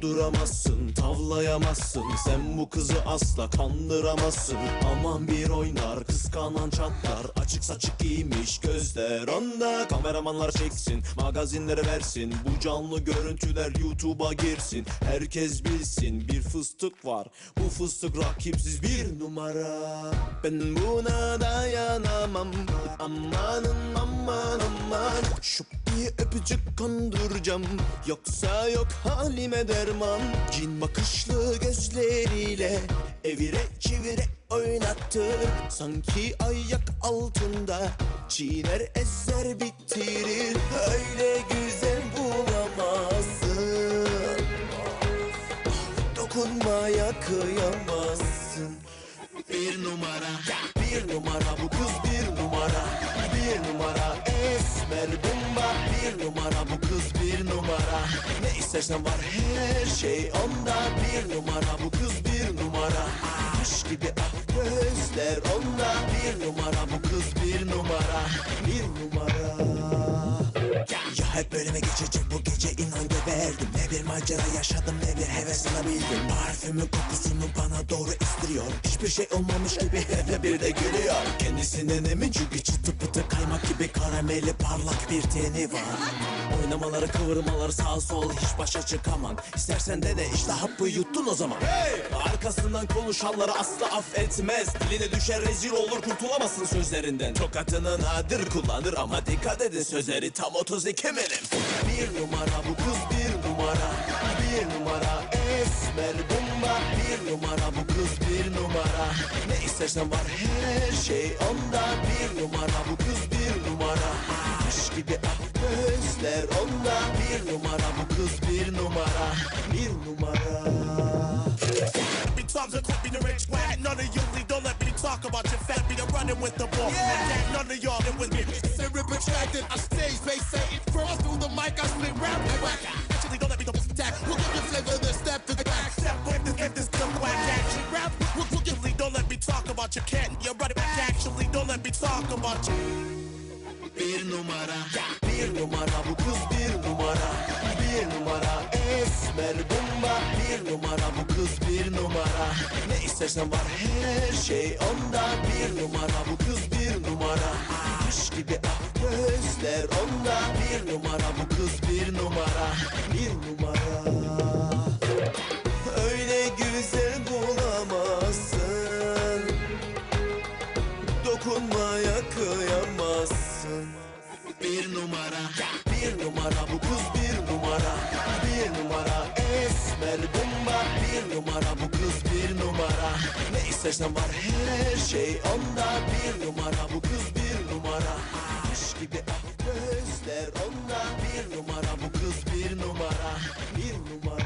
durduramazsın Tavlayamazsın. Sen bu kızı asla kandıramazsın. Aman bir oynar kıskanan çatlar. Açık saçık giymiş gözler onda. Kameramanlar çeksin magazinlere versin. Bu canlı görüntüler YouTube'a girsin. Herkes bilsin bir fıstık var. Bu fıstık rakipsiz bir numara. Ben buna dayanamam. Amanın aman aman. Şu bir öpücük konduracağım. Yoksa yok halime derman Cin bakışlı gözleriyle Evire çevire oynattı. Sanki ayak altında Çiğner ezer bitirir. Öyle güzel bulamazsın. Dokunmaya kıyamazsın. Bir numara Bir numara bu kız bir numara istersen var her şey onda Bir numara. Bu kız bir numara. Taş gibi ah gözler onda Bir numara. Bu kız bir numara Bir numara. Ya hep böyle mi geçecek bu gece inan geberdim. Ne bir macera yaşadım ne bir heves alabildim. Parfümün kokusunu bana doğru istiriyor Hiçbir şey olmamış gibi hep bir de gülüyor. Kendisinden emin çünkü çıtı pıtı kaymak gibi karameli parlak bir teni var Oynamaları kıvırmaları sağ sol hiç başa çıkamam. İstersen de de işte hapı yuttun o zaman. Arkasından konuşanları asla affetmez. Diline düşer rezil olur kurtulamazsın sözlerinden. Tokatını nadir kullanır ama dikkat edin sözleri tam 32 milim Bir numara bu kız bir numara Bir numara esmer bomba. Bir numara bu kız bir numara. Ne istersen var her şey onda. Bir numara bu kız kız bir numara Bir numara Be to quit me the rich whack. None of you really don't let me talk about your fat. Be the running with the ball. Yeah. None of y'all that with me. Say rip retracted. I stage face say it. Cross through the mic. I split rap like whack. Actually, don't let me double stack. We'll give you flavor the step to the back. Step with this, get this dumb whack. Action rap. We'll, we'll give you don't let me talk about your cat. You're running back. Actually, don't let me talk about you. Bir numara Bir numara bu kız bir numara numara bu kız bir numara. Ne istersen var her şey onda. Bir numara bu kız bir numara. Taş gibi ah gözler onda. Bir numara bu kız bir numara. Bir numara. Öyle güzel bulamazsın. Dokunmaya kıyamazsın. Bir numara, bir numara bu kız bir numara. Bir numara esmer bomba Bir numara bu kız bir numara. Ne istersen var her şey onda. Bir numara bu kız bir numara. Taş gibi ah gözler onda. Bir numara bu kız bir numara. Bir numara